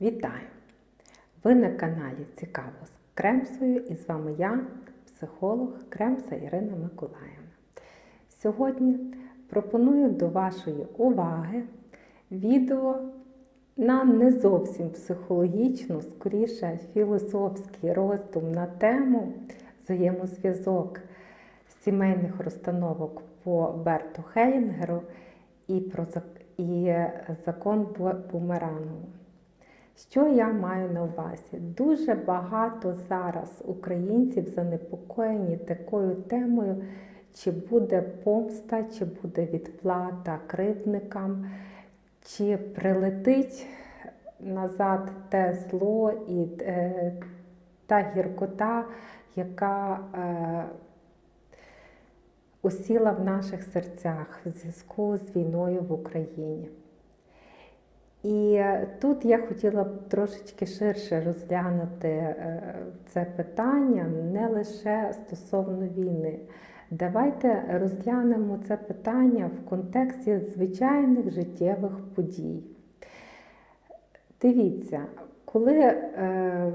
Вітаю! Ви на каналі Цікаво з Кремсою і з вами я, психолог Кремса Ірина Миколаївна. Сьогодні пропоную до вашої уваги відео на не зовсім психологічну, скоріше філософський роздум на тему взаємозв'язок сімейних розстановок по Берту Хелінгеру і про і закон Бу- Бумерангу. Що я маю на увазі? Дуже багато зараз українців занепокоєні такою темою, чи буде помста, чи буде відплата кривдникам, чи прилетить назад те зло і е, та гіркота, яка е, осіла в наших серцях в зв'язку з війною в Україні. І е, тут я хотіла б трошечки ширше розглянути е, це питання не лише стосовно війни. Давайте розглянемо це питання в контексті звичайних життєвих подій. Дивіться, коли е,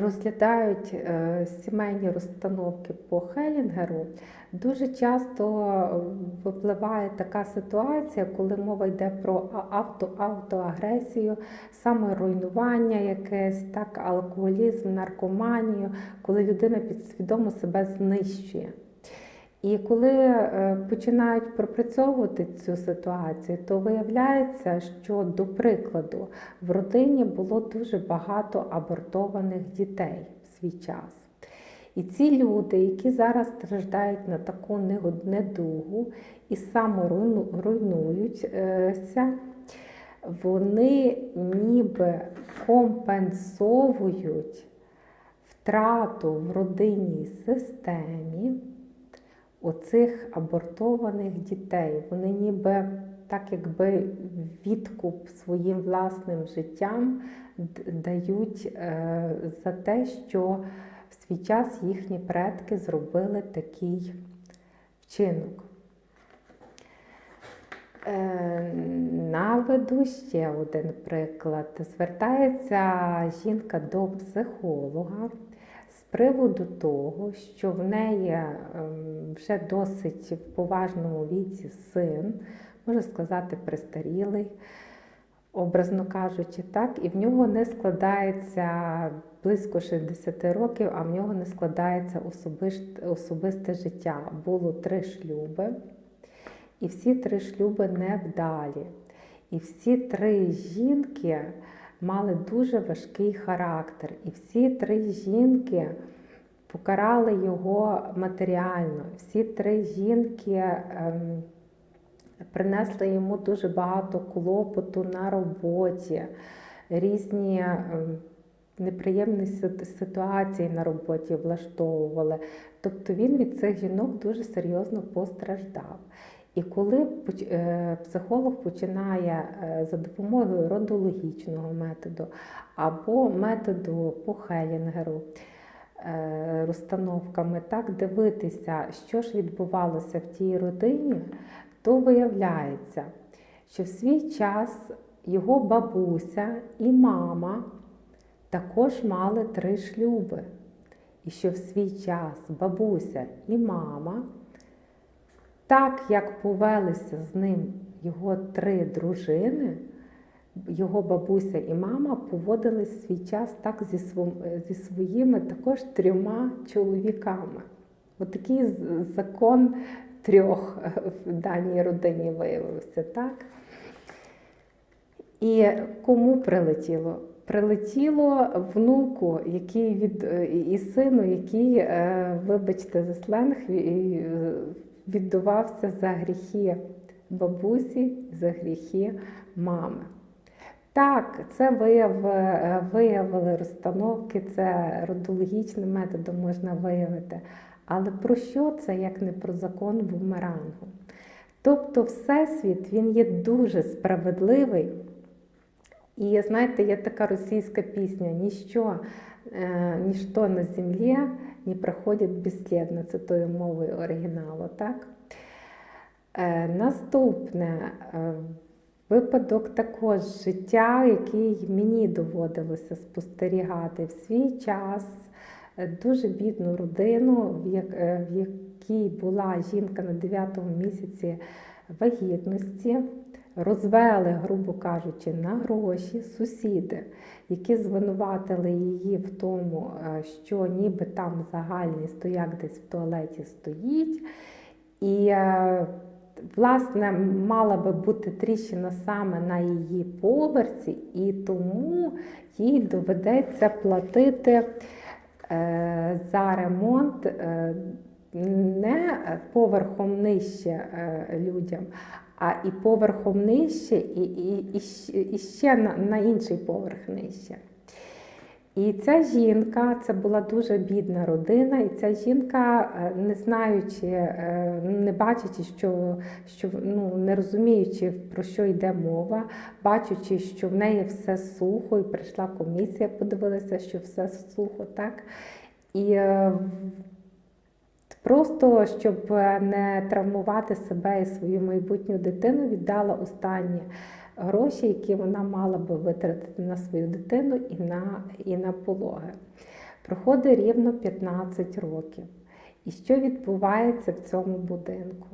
розглядають е, сімейні розстановки по Хелінгеру, дуже часто випливає така ситуація, коли мова йде про авто, автоагресію, саморуйнування якесь, так, алкоголізм, наркоманію, коли людина підсвідомо себе знищує. І коли е, починають пропрацьовувати цю ситуацію, то виявляється, що, до прикладу, в родині було дуже багато абортованих дітей в свій час. І ці люди, які зараз страждають на таку недугу і саморуйнуються, вони ніби компенсовують втрату в родинній системі оцих абортованих дітей. Вони ніби так якби відкуп своїм власним життям дають е, за те, що в свій час їхні предки зробили такий вчинок. Е, Наведу ще один приклад. Звертається жінка до психолога приводу того, що в неї ем, вже досить в поважному віці син, можна сказати, престарілий, образно кажучи, так, і в нього не складається близько 60 років, а в нього не складається особисте, особисте життя. Було три шлюби. І всі три шлюби невдалі. І всі три жінки мали дуже важкий характер. І всі три жінки покарали його матеріально. Всі три жінки ем, принесли йому дуже багато клопоту на роботі, різні ем, неприємні ситуації на роботі влаштовували. Тобто він від цих жінок дуже серйозно постраждав. І коли е, психолог починає е, за допомогою родологічного методу або методу по Хелінгеру, е, розстановками так дивитися, що ж відбувалося в тій родині, то виявляється, що в свій час його бабуся і мама також мали три шлюби. І що в свій час бабуся і мама, так як повелися з ним його три дружини, його бабуся і мама поводили свій час так зі, зі своїми також трьома чоловіками. Отакий з- закон трьох в даній родині виявився, так? І кому прилетіло? Прилетіло внуку, який від е, і сину, який, е, вибачте, за сленг, е, віддувався за гріхи бабусі, за гріхи мами. Так, це е, виявили розстановки, це родологічним методом можна виявити. Але про що це, як не про закон бумерангу? Тобто, Всесвіт він є дуже справедливий. І знаєте, є така російська пісня: ніщо, е, ніщо на землі не проходить безслідно, це тою мовою оригіналу, так? Е, наступне, е, Випадок також життя, який мені доводилося спостерігати в свій час. е, Дуже бідну родину, е, в якій була жінка на 9 місяці вагітності, розвели, грубо кажучи, на гроші сусіди, які звинуватили її в тому, е, що ніби там загальний стояк десь в туалеті стоїть. І е, власне мала би бути тріщина саме на її поверсі, і тому їй доведеться платити е, за ремонт не поверхом нижче людям, а і поверхом нижче, і, і, і, і ще на, на інший поверх нижче. І ця жінка, це була дуже бідна родина, і ця жінка, е, не знаючи, е, не бачачи, що, що ну, не розуміючи, про що йде мова, бачачи, що в неї все сухо, і прийшла комісія, подивилася, що все сухо, так? І е, Просто щоб не травмувати себе і свою майбутню дитину, віддала останні гроші, які вона мала би витратити на свою дитину і на, і на пологи. Проходить рівно 15 років. І що відбувається в цьому будинку?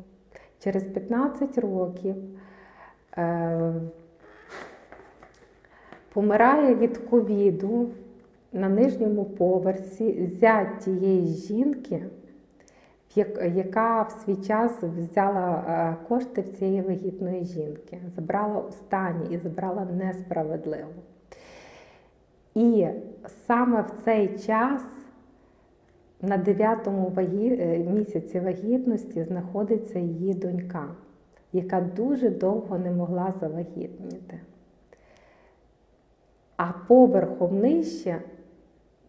Через 15 років е, помирає від ковіду на нижньому поверсі зять тієї жінки, яка в свій час взяла е, кошти в цієї вагітної жінки, забрала останні і забрала несправедливо. І саме в цей час, на 9-му вагі... е, місяці вагітності, знаходиться її донька, яка дуже довго не могла завагітніти. А поверхом нижче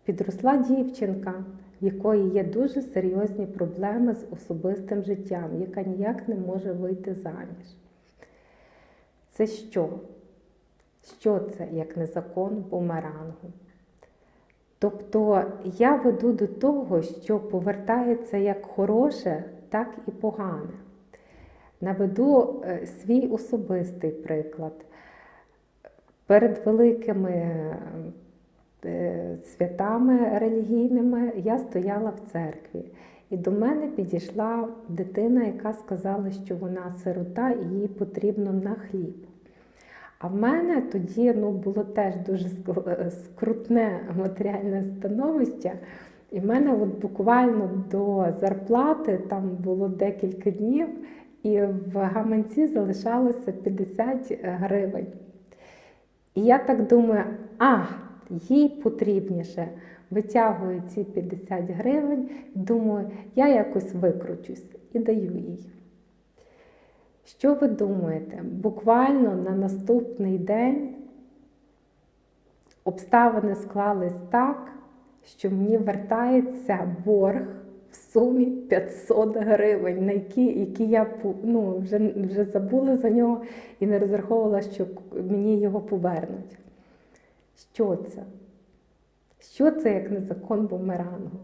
підросла дівчинка, в якої є дуже серйозні проблеми з особистим життям, яка ніяк не може вийти заміж. Це що? Що це, як не закон бумерангу? Тобто я веду до того, що повертається як хороше, так і погане. Наведу е, свій особистий приклад. Перед великими святами релігійними я стояла в церкві. І до мене підійшла дитина, яка сказала, що вона сирота і їй потрібно на хліб. А в мене тоді ну, було теж дуже е, скрутне матеріальне становище. І в мене от буквально до зарплати там було декілька днів, і в гаманці залишалося 50 гривень. І я так думаю, а, їй потрібніше. Витягую ці 50 гривень, думаю, я якось викручусь і даю їй. Що ви думаєте? Буквально на наступний день обставини склались так, що мені вертається борг в сумі 500 гривень, на які, які я ну, вже, вже забула за нього і не розраховувала, що мені його повернуть. Що це? Що це як не закон бумерангу?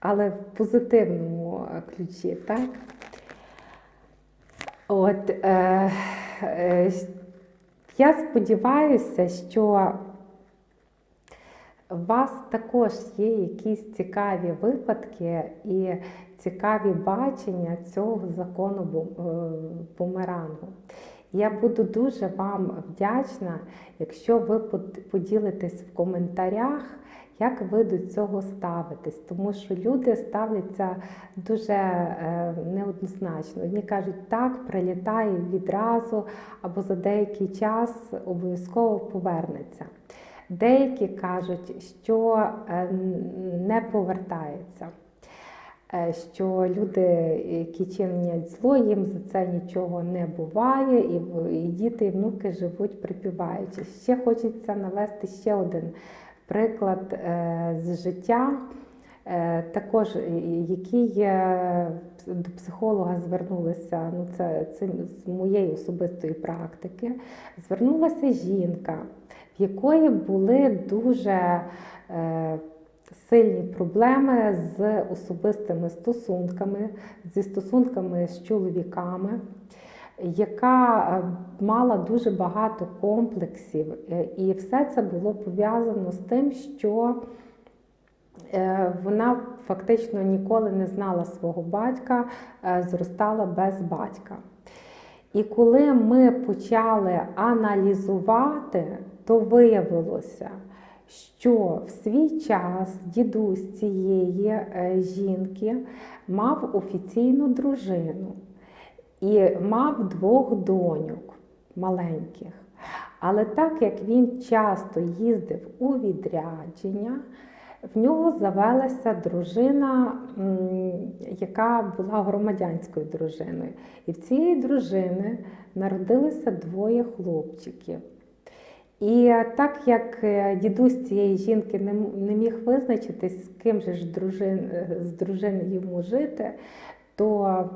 Але в позитивному е, ключі, так? От е, е, я сподіваюся, що у вас також є якісь цікаві випадки і цікаві бачення цього закону е, бумерангу. Я буду дуже вам вдячна, якщо ви поділитесь в коментарях, як ви до цього ставитесь, тому що люди ставляться дуже е, неоднозначно. Одні кажуть, так, прилітає відразу або за деякий час обов'язково повернеться. Деякі кажуть, що е, не повертається. Е, Що люди, які чинять зло, їм за це нічого не буває, і, діти і внуки живуть припіваючи. Ще хочеться навести ще один приклад е, з життя, е, також який до психолога звернулася, ну це, це з моєї особистої практики. Звернулася жінка, в якої були дуже е, сильні проблеми з особистими стосунками, зі стосунками з чоловіками. яка е, мала дуже багато комплексів, е, і все це було пов'язано з тим, що е, вона фактично ніколи не знала свого батька, зростала без батька. І коли ми почали аналізувати, то виявилося, що в свій час дідусь цієї е, жінки мав офіційну дружину і мав двох доньок маленьких. Але так як він часто їздив у відрядження, в нього завелася дружина, яка була громадянською дружиною. І в цієї дружини народилися двоє хлопчиків. І е, так як е, дідусь цієї жінки не, міг визначитись, з ким же ж дружин, е, з дружини йому жити, то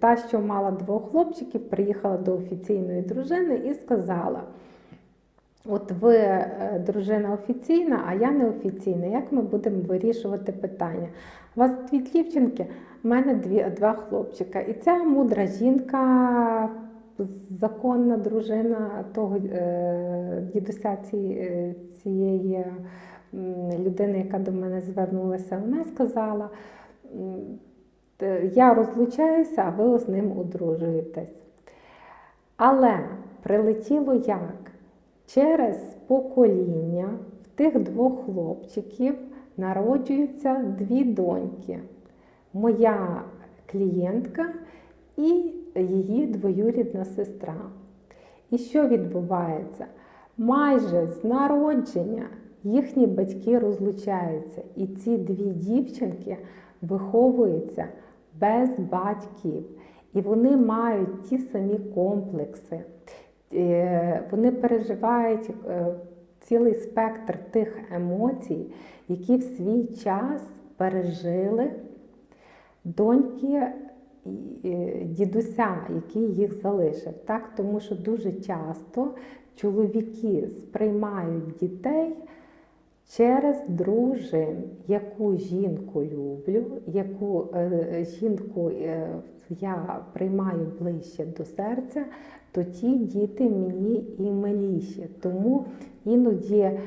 та, що мала двох хлопчиків, приїхала до офіційної дружини і сказала: От ви дружина офіційна, а я неофіційна. Як ми будемо вирішувати питання? У вас дві дівчинки, в мене дві, два хлопчика. І ця мудра жінка, законна дружина того е, дідуся цієї, е, людини, яка до мене звернулася, вона сказала. «Е, Я розлучаюся, а ви з ним одружуєтесь. Але прилетіло як? Через покоління в тих двох хлопчиків народжуються дві доньки. Моя клієнтка і її двоюрідна сестра. І що відбувається? Майже з народження їхні батьки розлучаються, і ці дві дівчинки виховуються без батьків. І вони мають ті самі комплекси. Е, Вони переживають е, цілий спектр тих емоцій, які в свій час пережили доньки дідуся, який їх залишив. Так? Тому що дуже часто чоловіки сприймають дітей через дружин, яку жінку люблю, яку е, жінку е, я приймаю ближче до серця, то ті діти мені і миліші. Тому іноді е,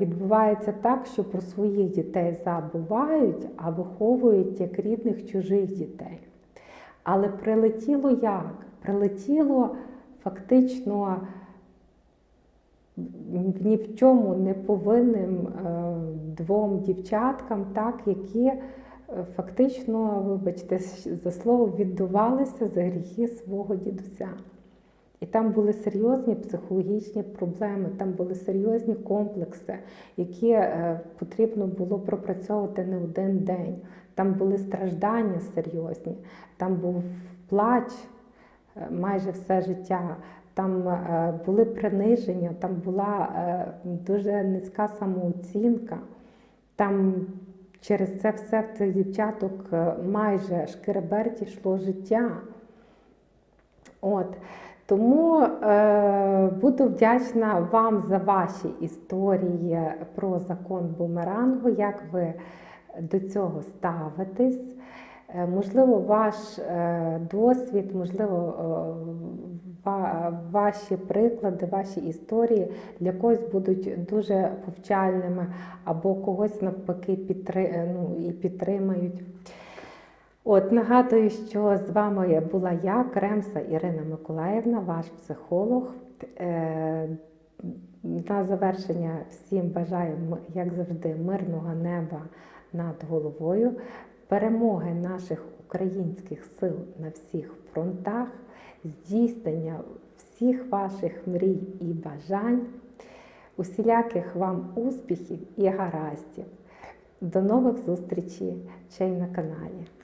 відбувається так, що про своїх дітей забувають, а виховують як рідних чужих дітей. Але прилетіло як? Прилетіло фактично ні в чому не повинним е, двом дівчаткам, так, які е, фактично, вибачте, за слово, віддувалися за гріхи свого дідуся. І там були серйозні психологічні проблеми, там були серйозні комплекси, які е, потрібно було пропрацьовувати не один день. Там були страждання серйозні, там був плач е, майже все життя. Там е, були приниження, там була дуже низька самооцінка. Там через це все в цих дівчаток майже шкереберті йшло життя. От. Тому е, буду вдячна вам за ваші історії про закон бумерангу, як ви до цього ставитесь. Е, Можливо, ваш е, досвід, можливо, е, ва- ваші приклади, ваші історії для когось будуть дуже повчальними, або когось навпаки підтри- ну, і підтримають. От нагадую, що з вами була я, Кремса Ірина Миколаївна, ваш психолог. Е, На завершення всім бажаю, як завжди, мирного неба над головою, перемоги наших українських сил на всіх фронтах, здійснення всіх ваших мрій і бажань, усіляких вам успіхів і гараздів. До нових зустрічей ще й на каналі.